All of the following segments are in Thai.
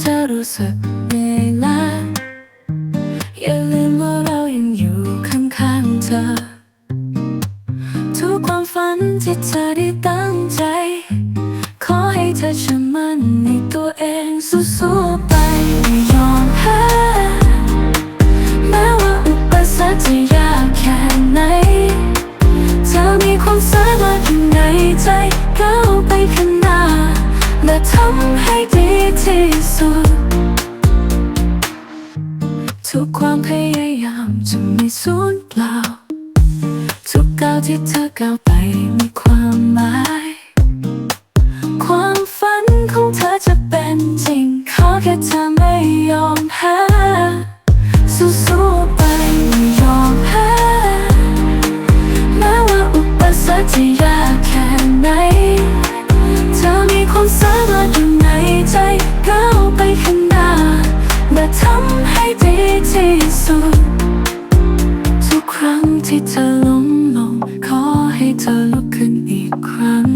ธอรู้สึกเหนื่อยล้าอย่าลืมว่าเรายังอยู่ข้างๆเธอ ทุกความฝันที่เธอได้ตั้งใจ ขอให้เธอเชื่อมั่นในตัวเองสู้ๆไป ความพยายามจะไม่สูญเปล่า ทุกก้าวที่เธอก้าวไปมีความหมาย ความฝันของเธอจะเป็นจริง ขอแค่เธอไม่ยอมแพ้สู้ เธอล้มลง ขอให้เธอลุกขึ้นอีกครั้ง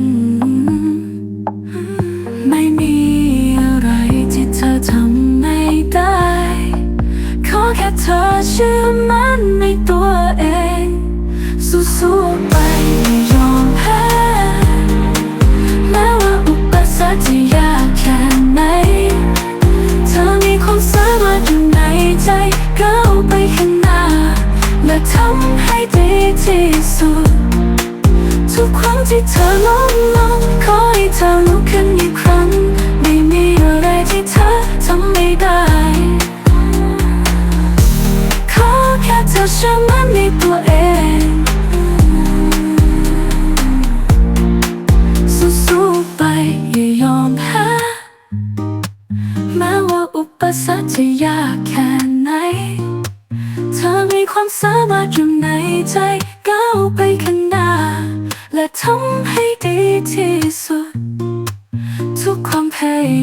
ไม่มีอะไรที่เธอทำไม่ได้ ขอแค่เธอเชื่อมั่นในตัว ที่สุด ทุกครั้งที่เธอล้มลงขอให้เธอลุกขึ้นอีกครั้ง ไม่มีอะไรที่เธอทำไม่ได้ ขอแค่เธอเชื่อมั่นในตัวเองสู้ๆไปอย่ายอมแพ้แม้ว่าอุปสรรคจะยากแค่ไหน เธอมีความสามารถอยู่ในใจ ก้าวไปข้างหน้า และทำให้ดีที่สุด ทุกความพ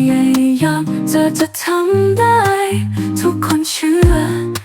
ยายามจะจะทำได้ ทุกคนเชื่อ